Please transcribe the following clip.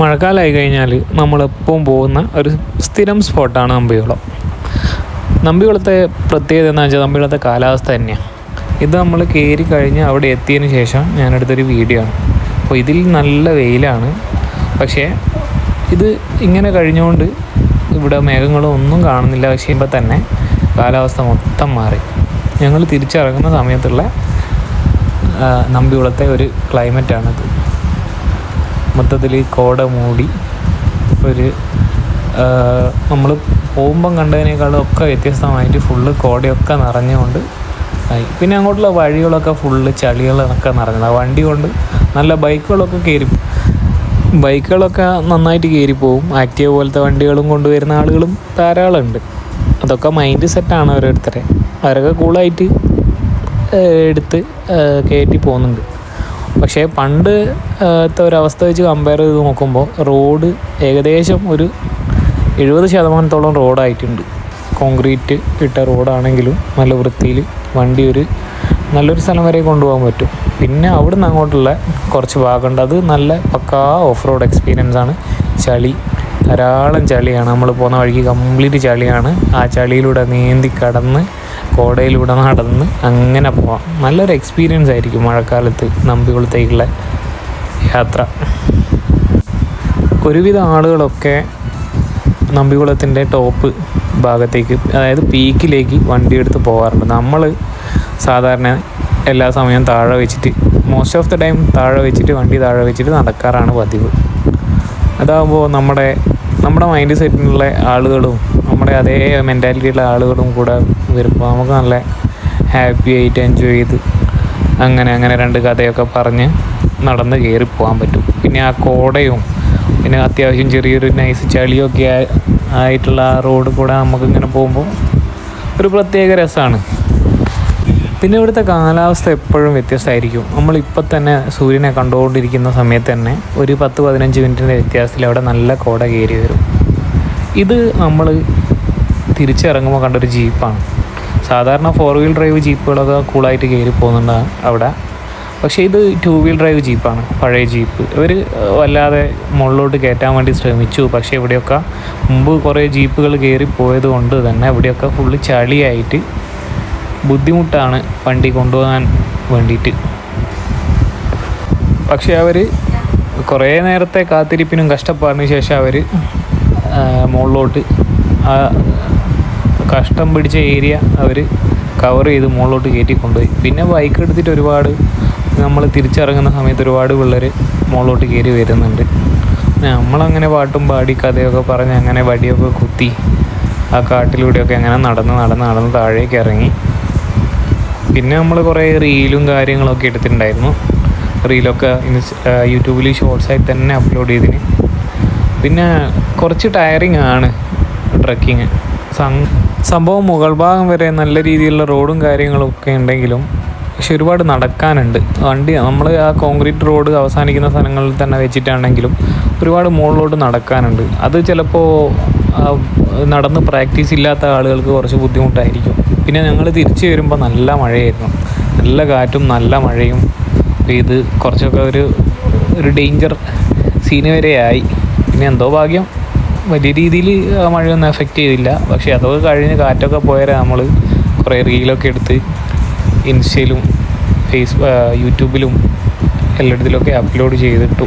മഴക്കാലമായി കഴിഞ്ഞാൽ നമ്മളെപ്പോഴും പോകുന്ന ഒരു സ്ഥിരം സ്പോട്ടാണ് നമ്പികുളം. നമ്പികുളത്തെ പ്രത്യേകത എന്ന് വെച്ചാൽ നമ്പികുളത്തെ കാലാവസ്ഥ തന്നെയാണ് ഇത് നമ്മൾ കയറി കഴിഞ്ഞ് അവിടെ എത്തിയതിന് ശേഷം ഞാനെടുത്തൊരു വീഡിയോ ആണ്. അപ്പോൾ ഇതിൽ നല്ല വെയിലാണ്. പക്ഷേ ഇത് ഇങ്ങനെ കഴിഞ്ഞുകൊണ്ട് ഇവിടെ മേഘങ്ങളും ഒന്നും കാണുന്നില്ല. പക്ഷേ തന്നെ കാലാവസ്ഥ മൊത്തം മാറി. ഞങ്ങൾ തിരിച്ചിറങ്ങുന്ന സമയത്തുള്ള നമ്പികുളത്തെ ഒരു ക്ലൈമറ്റാണിത്. മൊത്തത്തിൽ കോട മൂടി ഒരു നമ്മൾ പോകുമ്പം കണ്ടതിനേക്കാളും ഒക്കെ വ്യത്യസ്തമായിട്ട് ഫുള്ള് കോടയൊക്കെ നിറഞ്ഞുകൊണ്ട് ആയി. പിന്നെ അങ്ങോട്ടുള്ള വഴികളൊക്കെ ഫുള്ള് ചളികളൊക്കെ നിറഞ്ഞത്. വണ്ടി കൊണ്ട് നല്ല ബൈക്കുകളൊക്കെ കയറി ബൈക്കുകളൊക്കെ നന്നായിട്ട് കയറി പോകും ആക്റ്റീവ് പോലത്തെ വണ്ടികളും കൊണ്ടുവരുന്ന ആളുകളും ധാരാളം ഉണ്ട് അതൊക്കെ മൈൻഡ് സെറ്റാണ് ഓരോരുത്തരെ. അവരൊക്കെ കൂളായിട്ട് എടുത്ത് കയറ്റി പോകുന്നുണ്ട്. പക്ഷേ പണ്ട് ത്തെ ഒരവസ്ഥ വെച്ച് കമ്പയർ ചെയ്ത് നോക്കുമ്പോൾ റോഡ് ഏകദേശം ഒരു എഴുപത് ശതമാനത്തോളം റോഡായിട്ടുണ്ട്. കോൺക്രീറ്റ് ഇട്ട റോഡാണെങ്കിലും നല്ല വൃത്തിയിൽ വണ്ടി ഒരു നല്ലൊരു സ്ഥലം വരെ കൊണ്ടുപോകാൻ പറ്റും. പിന്നെ അവിടുന്ന് അങ്ങോട്ടുള്ള കുറച്ച് ഭാഗമുണ്ട്. അത് നല്ല പക്കാ ഓഫ് റോഡ് എക്സ്പീരിയൻസ് ആണ്. ചളി ധാരാളം ചളിയാണ്. നമ്മൾ പോകുന്ന വഴിക്ക് കംപ്ലീറ്റ് ചളിയാണ്. ആ ചളിയിലൂടെ നീന്തി കടന്ന് കോടയിലൂടെ നടന്ന് അങ്ങനെ പോവാം. നല്ലൊരു എക്സ്പീരിയൻസ് ആയിരിക്കും മഴക്കാലത്ത് നമ്പികുളത്തേക്കുള്ള യാത്ര. ഒരുവിധ ആളുകളൊക്കെ നമ്പികുളത്തിന്റെ ടോപ്പ് ഭാഗത്തേക്ക് അതായത് പീക്കിലേക്ക് വണ്ടി എടുത്ത് പോകാറുണ്ട് നമ്മൾ സാധാരണ എല്ലാ സമയവും താഴെ വെച്ചിട്ട് മോസ്റ്റ് ഓഫ് ദി ടൈം താഴെ വെച്ചിട്ട് വണ്ടി താഴെ വെച്ചിട്ട് നടക്കാറാണ് പതിവ്. അതാകുമ്പോൾ നമ്മുടെ നമ്മുടെ മൈൻഡ് സെറ്റിനുള്ള ആളുകളും നമ്മുടെ അതേ മെന്റാലിറ്റിയുള്ള ആളുകളും കൂടെ വരുമ്പോൾ നമുക്ക് നല്ല ഹാപ്പി ആയിട്ട് എൻജോയ് ചെയ്ത് അങ്ങനെ അങ്ങനെ രണ്ട് കഥയൊക്കെ പറഞ്ഞ് നടന്ന് കയറി പോകാൻ പറ്റും. പിന്നെ ആ കോടയും പിന്നെ അത്യാവശ്യം ചെറിയൊരു നൈസ് ചളിയൊക്കെ ആയി- ആയിട്ടുള്ള ആ റോഡ് കൂടെ നമുക്ക് ഇങ്ങനെ പോകുമ്പോൾ ഒരു പ്രത്യേക രസമാണ് പിന്നെ ഇവിടുത്തെ കാലാവസ്ഥ എപ്പോഴും വ്യത്യസ്തമായിരിക്കും. നമ്മളിപ്പോൾ തന്നെ സൂര്യനെ കണ്ടുകൊണ്ടിരിക്കുന്ന സമയത്ത് തന്നെ ഒരു പത്ത് പതിനഞ്ച് മിനിറ്റിന്റെ വ്യത്യാസത്തിൽ അവിടെ നല്ല കോട കയറി വരും. ഇത് നമ്മൾ തിരിച്ചിറങ്ങുമ്പോൾ കണ്ടൊരു ജീപ്പാണ്. സാധാരണ ഫോർ വീൽ ഡ്രൈവ് ജീപ്പുകളൊക്കെ കൂളായിട്ട് കയറി പോകുന്നുണ്ട് അവിടെ. പക്ഷേ ഇത് ടു വീൽ ഡ്രൈവ് ജീപ്പാണ് പഴയ ജീപ്പ്. ഇവർ വല്ലാതെ മുകളിലോട്ട് കയറ്റാൻ വേണ്ടി ശ്രമിച്ചു. പക്ഷേ ഇവിടെയൊക്കെ മുമ്പ് കുറേ ജീപ്പുകൾ കയറി പോയത് കൊണ്ട് തന്നെ ഇവിടെയൊക്കെ ഫുള്ള് ചളിയായിട്ട് ബുദ്ധിമുട്ടാണ് വണ്ടി കൊണ്ടുപോകാൻ വേണ്ടിയിട്ട്. പക്ഷേ അവർ കുറേ നേരത്തെ കാത്തിരിപ്പിനും കഷ്ടപ്പാടിന് ശേഷം അവർ മുകളിലോട്ട് കഷ്ടം പിടിച്ച ഏരിയ അവർ കവർ ചെയ്ത് മുകളിലോട്ട് കയറ്റി കൊണ്ടുപോയി. പിന്നെ ബൈക്ക് എടുത്തിട്ട് ഒരുപാട് നമ്മൾ തിരിച്ചിറങ്ങുന്ന സമയത്ത് ഒരുപാട് പിള്ളേർ മുകളിലോട്ട് കയറി വരുന്നുണ്ട്. നമ്മളങ്ങനെ പാട്ടും പാടി കഥയൊക്കെ പറഞ്ഞ് അങ്ങനെ വടിയൊക്കെ കുത്തി ആ കാട്ടിലൂടെയൊക്കെ അങ്ങനെ നടന്ന് നടന്ന് നടന്ന് താഴേക്ക് ഇറങ്ങി. പിന്നെ നമ്മൾ കുറേ റീലും കാര്യങ്ങളൊക്കെ എടുത്തിട്ടുണ്ടായിരുന്നു. റീലൊക്കെ യൂട്യൂബിൽ ഷോർട്സായി തന്നെ അപ്ലോഡ് ചെയ്തിന്. പിന്നെ കുറച്ച് ടയറിങ് ആണ് ട്രക്കിങ് സംഭവം മുകൾ ഭാഗം വരെ നല്ല രീതിയിലുള്ള റോഡും കാര്യങ്ങളും ഒക്കെ ഉണ്ടെങ്കിലും പക്ഷെ ഒരുപാട് നടക്കാനുണ്ട്. വണ്ടി നമ്മൾ ആ കോൺക്രീറ്റ് റോഡ് അവസാനിക്കുന്ന സ്ഥലങ്ങളിൽ തന്നെ വെച്ചിട്ടാണെങ്കിലും ഒരുപാട് മുകളിലോട്ട് നടക്കാനുണ്ട്. അത് ചിലപ്പോൾ നടന്ന് പ്രാക്ടീസ് ഇല്ലാത്ത ആളുകൾക്ക് കുറച്ച് ബുദ്ധിമുട്ടായിരിക്കും. പിന്നെ ഞങ്ങൾ തിരിച്ചു വരുമ്പോൾ നല്ല മഴയായിരുന്നു. നല്ല കാറ്റും നല്ല മഴയും. പെയ്ത് കുറച്ചൊക്കെ ഒരു ഒരു ഡേഞ്ചർ സീന് ആയി. പിന്നെ എന്തോ ഭാഗ്യം. വലിയ രീതിയിൽ മഴയൊന്നും എഫക്റ്റ് ചെയ്തില്ല. പക്ഷേ അതൊക്കെ കഴിഞ്ഞ് കാറ്റൊക്കെ പോയാൽ നമ്മൾ കുറേ റീലൊക്കെ എടുത്ത് ഇൻസ്റ്റയിലും ഫേസ് യൂട്യൂബിലും എല്ലായിടത്തിലൊക്കെ അപ്ലോഡ് ചെയ്തിട്ടു.